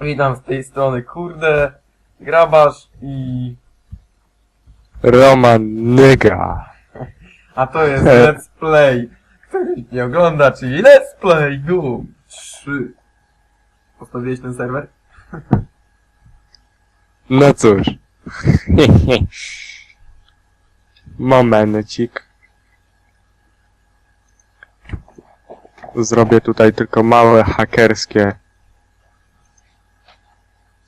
Witam z tej strony, kurde, grabarz i... Roman Nyga. A to jest Let's Play, nikt nie ogląda, czyli Let's Play Doom 3. Postawiłeś ten serwer? No cóż. Momencik. Zrobię tutaj tylko małe hakerskie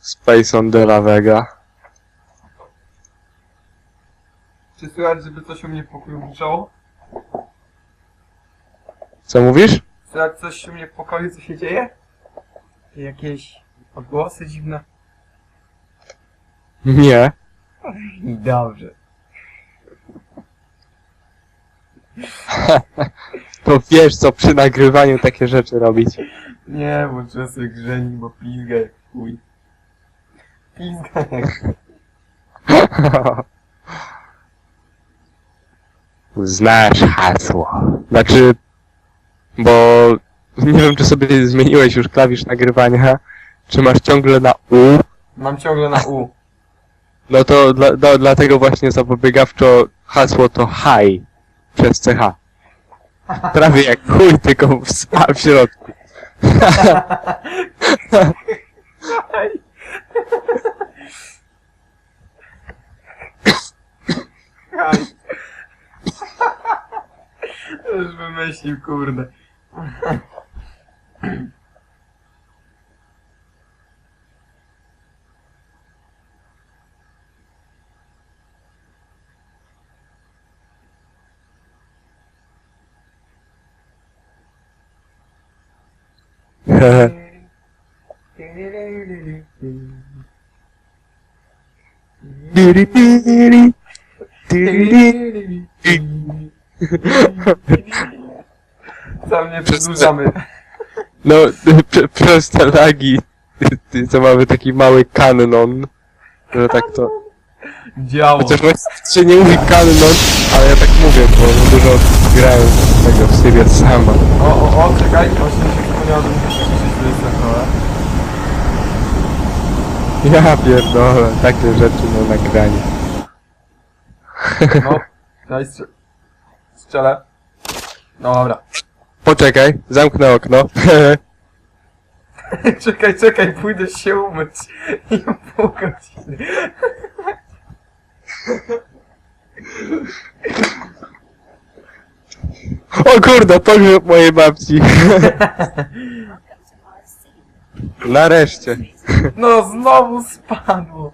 Space on de la Vega. Czy słychać, żeby coś u mnie w pokoju? Co mówisz? Słychać coś u mnie w pokoju, co się dzieje? Jakieś odgłosy dziwne? Nie. I dobrze. To wiesz co przy nagrywaniu takie rzeczy robić. Nie, bo czasem grzeni, bo pizga jak chuj. Pizga jak Znasz hasło. Znaczy, bo nie wiem, czy sobie zmieniłeś już klawisz nagrywania, czy masz ciągle na U. Mam ciągle na U. No to dla, dlatego właśnie zapobiegawczo hasło to hi przez CH. Prawie jak chuj, tylko w, w środku. Już wymyślił, kurde. Co mnie przedłużamy. No, proste lagi. To mamy taki mały kanon, że tak to... Działo. Chociaż właściwie się nie mówi kanon, ale ja tak mówię, bo dużo grałem z tego w Syrię sama. O, o, o, czekaj, właśnie się przypomniało, że muszę przyciszyć to jest na kole. Ja pierdolę, takie rzeczy na nagranie. No, daj strze... strzelę. No dobra. Poczekaj, zamknę okno. czekaj, czekaj, pójdę się umyć. I pół godziny. o kurde, pogrzeb mojej babci. Nareszcie. No, znowu spadło.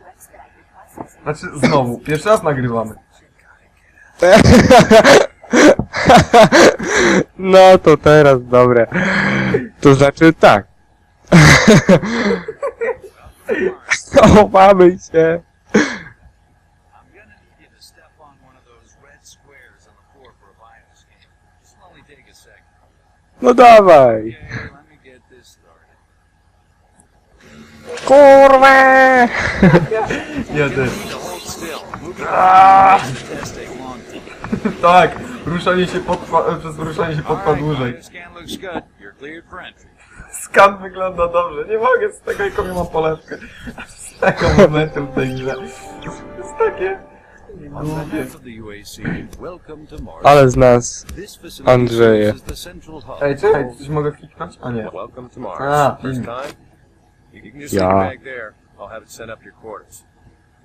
Znaczy, znowu. Pierwszy raz nagrywamy. No to teraz dobre. To znaczy tak. Chowamy się. No dawaj let me get this started. Kurwa! Nie, ty. Need to hold still. Move your Ah! body. This take long time. Tak, ruszanie się potrwa, przez ruszanie się Alright, dłużej. Skan wygląda dobrze. Nie mogę z tego, jaką ja mam polewkę. Z tego momentu w tej grze. Jest takie... Głupie. Ale z nas. Andrzeje. Ej, czekaj, coś mogę kliknąć? A nie. Welcome to Mars. First mm. You can just Yeah. stick it back there. I'll have it up your quarters.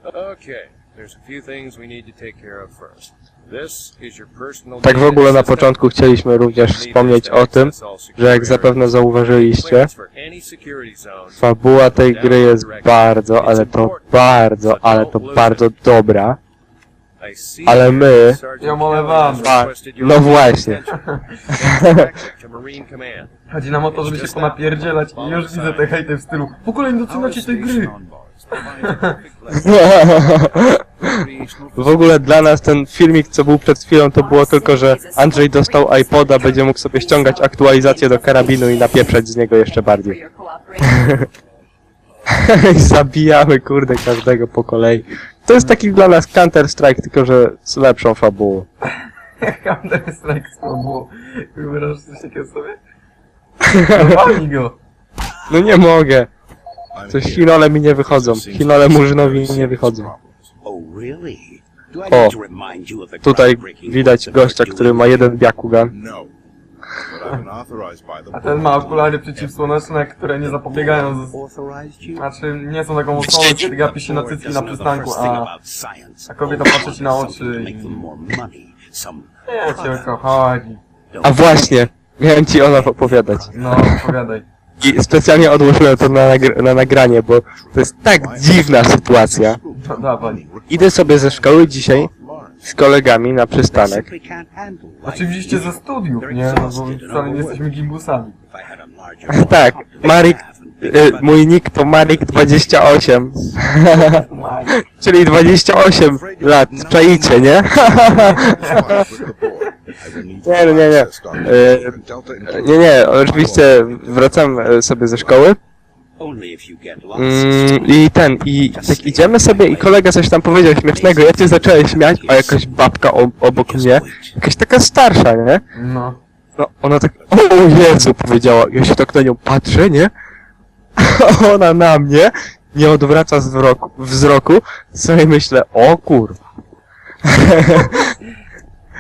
Okay, there's a few things we need to take care of first. Tak w ogóle na początku chcieliśmy również wspomnieć o tym, że jak zapewne zauważyliście, fabuła tej gry jest bardzo, ale to bardzo, ale to bardzo dobra. Ale my- ją olewamy. your no właśnie. Chodzi nam o to, żeby się ponapierdzielać i już widzę te hejty w stylu W ogóle nie doceniacie tej gry! W ogóle dla nas ten filmik, co był przed chwilą, to było tylko, że Andrzej dostał iPoda, będzie mógł sobie ściągać aktualizację do karabinu i napieprzać z niego jeszcze bardziej. Zabijamy, kurde, każdego po kolei. To jest taki dla nas Counter-Strike, tylko że z lepszą fabułą. Counter Strike słowo. Wyobrażasz coś takiego sobie? Walnij go! No nie mogę. Coś chinole mi nie wychodzą. Chinole murzynowi nie wychodzą. Oh, O, Tutaj widać gościa, który ma jeden Byakugan. No. But I've been authorized by the A ten ma okulary przeciwsłoneczne, które nie zapobiegają z... Znaczy, nie są taką osłoną, kiedy gapi się na cycki na przystanku, a... a kobieta patrzy ci na oczy i- Nie cię o co chodzi. A właśnie, miałem ci ona opowiadać. No, opowiadaj. I specjalnie odłożyłem to na, nagr na nagranie, bo to jest tak dziwna sytuacja. No dawaj. Idę sobie ze szkoły dzisiaj z kolegami na przystanek. Oczywiście ze studiów, nie? No bo wcale nie jesteśmy gimbusami. Tak, Marik, y, mój nick to Marik28. Czyli 28 lat, czaicie, nie? Nie, no nie, nie. E, Nie, nie, oczywiście wracam e, sobie ze szkoły mm, i ten, i tak idziemy sobie i kolega coś tam powiedział śmiesznego, ja się zacząłem śmiać, a jakaś babka obok mnie, jakaś taka starsza, nie? No. No, ona tak, o Jezu, powiedziała, ja się tak na nią patrzę, nie? A ona na mnie nie odwraca wzroku, wzroku, sobie myślę, o kurwa.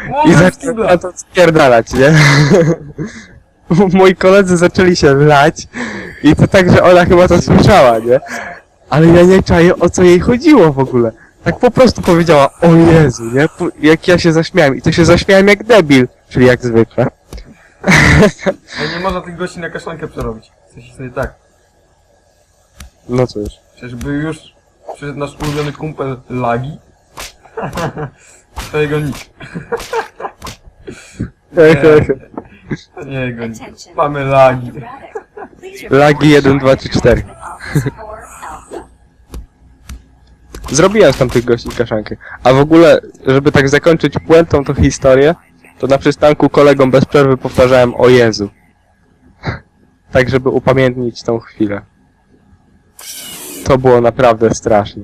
I Moment, zacząłem kibla. na to spierdalać, nie? Moi koledzy zaczęli się lać i to tak, że ona chyba to słyszała, nie? Ale ja nie czaję, o co jej chodziło w ogóle. Tak po prostu powiedziała, o Jezu, nie? Jak ja się zaśmiałem i to się zaśmiałem jak debil, czyli jak zwykle. Ej, nie można tych gości na kaszankę przerobić. Coś jest nie tak. No cóż. Przecież by już przyszedł nasz ulubiony kumpel Lagi. to jego nick. Nie nick. Attention. Mamy Lagi. Lagi report 1, 2, 3, 4. Office 4 Alpha. Zrobiłem z tamtych gości kaszankę. A w ogóle, żeby tak zakończyć puentą tą historię, to na przystanku kolegom bez przerwy powtarzałem o Jezu. Tak, żeby upamiętnić tą chwilę. To było naprawdę straszne.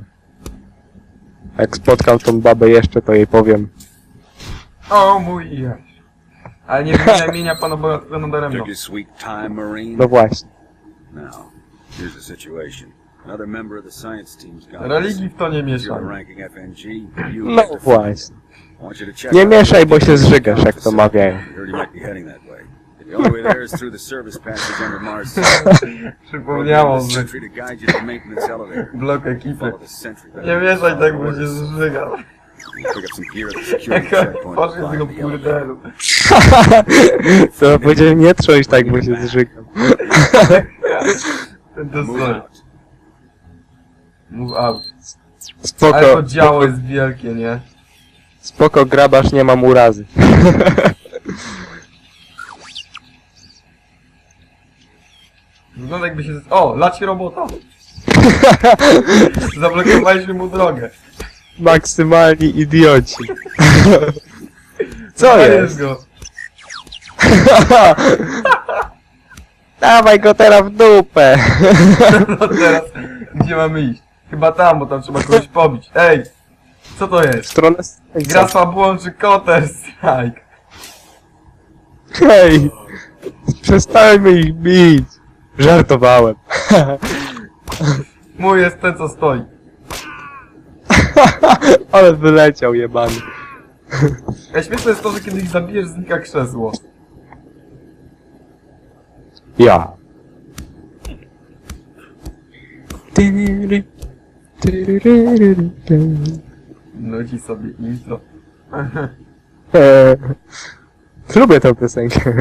Jak spotkam tą babę jeszcze, to jej powiem. O mój jaś. Ale nie zmienia imienia pana Bo- daremno. Took your sweet time, Marine. No właśnie. Now, here's the situation. Another member of the science team's gone. Religii w to nie mieszaj. ranking FNG. You No właśnie. I want you to check Nie out mieszaj, bo się zżygasz, jak to mawiają. You heard he might be heading that way. The only way there is through the service passage under Mars. Przypomniało, the że sentry to guide you to the maintenance elevator. blok ekipy. Follow the sentry. Nie mieszaj tak, bo się zżyga. Tego burdelu. To powiedziałem nie trząść tak, bo się. Ten to Move sorry. out. Move out. Ale Spoko, to działo jest wielkie, nie? spoko grabarz, nie mam urazy. Wygląda jakby się... O, laci robota! Zablokowaliśmy mu drogę. Maksymalni idioci. Co jest? go. Dawaj go teraz w dupę. No teraz, gdzie mamy iść? Chyba tam, bo tam trzeba kogoś pobić. Ej! Co to W jest? stronę Gra z fabułą czy Counter Strike? Hej! Przestańmy ich bić. Żartowałem. Mój jest ten, co stoi. Ale wyleciał jebany. Ej, śmieszne jest to, że kiedy ich zabijesz, znika krzesło. Ja. Tyryry, tyryryryry. Nuci sobie intro. Eee, Lubię tę piosenkę.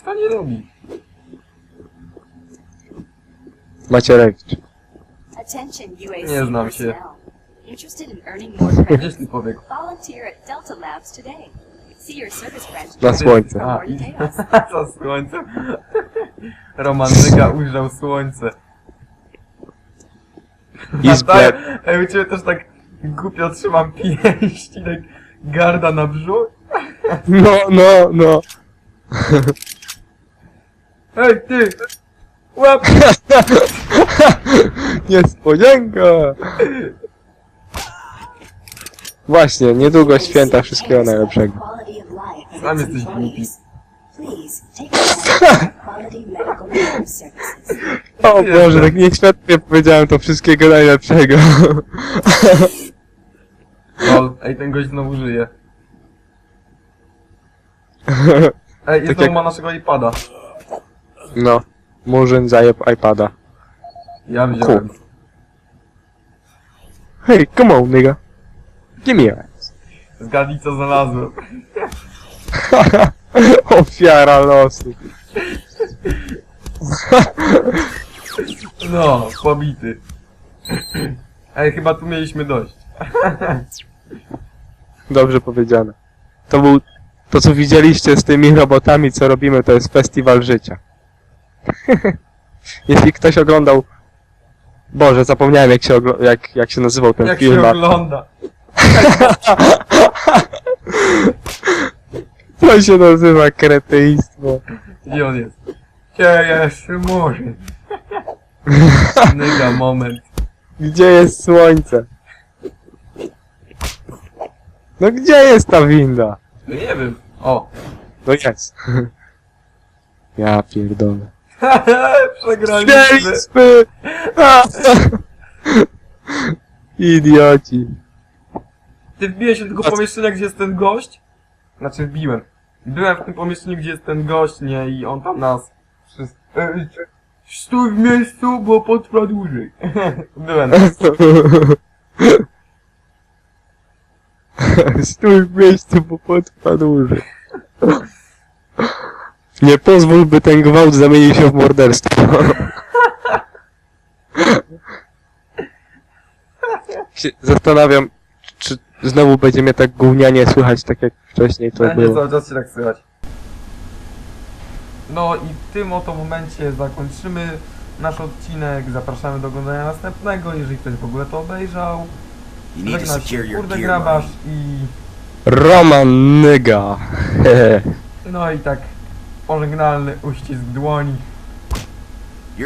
Kto nie lubi? Macierewicz. Attention UAC Nie znam się. personnel. Interested in earning more credits? powiek. Volunteer at Delta Labs today. See your service branch. Na słońce. A, More i... details. Za słońcem. Romantyka ujrzał słońce. I A z tak, Ej, u ciebie też tak głupio trzymam pięści, tak garda na brzuch. No, no, no. Ej, ty! Łap! Niespodzianka! Właśnie, niedługo święta wszystkiego najlepszego. Sam jesteś głupi. O. Boże, tak nieświadomie powiedziałem to wszystkiego najlepszego. Lol, ej, ten gość znowu żyje. Ej, i Tak znowu jak- ma naszego iPada. No, murzyn zajeb iPada. Ja wziąłem. Hey, come on, nigga. Give me your ass. Zgadnij co znalazłem. Ofiara losu. No, pobity. Ej, chyba tu mieliśmy dość. Dobrze powiedziane. To był... To co widzieliście z tymi robotami, co robimy, to jest festiwal życia. Jeśli ktoś oglądał... Boże, zapomniałem jak się, jak, jak się nazywał ten Jak film. się ogląda. To się nazywa kretyństwo. Gdzie on jest? Gdzie jeszcze może? Nyga, moment. Gdzie jest słońce? No gdzie jest ta winda? No nie wiem. O. No jest. Ja pierdolę. Przegraliśmy. Idioci. Ty wbiłeś się do tego pomieszczenia, gdzie jest ten gość? Znaczy wbiłem. Byłem w tym pomieszczeniu, gdzie jest ten gość, nie? I on tam nas... Wszyscy... Ej, Stój w miejscu, bo potrwa dłużej. Byłem. Stój w miejscu, bo potrwa dłużej. Nie pozwól, by ten gwałt zamienił się w morderstwo. Się zastanawiam, czy znowu będzie mnie tak gównianie słychać, tak jak wcześniej to Nie, było. cały czas się tak słychać. No i w tym oto momencie zakończymy nasz odcinek. Zapraszamy do oglądania następnego, jeżeli ktoś w ogóle to obejrzał. You need to Żegna secure się your kurde gear. grabasz i... Roman Nyga. No i tak pożegnalny uścisk dłoni.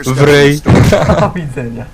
W ryj. Do widzenia.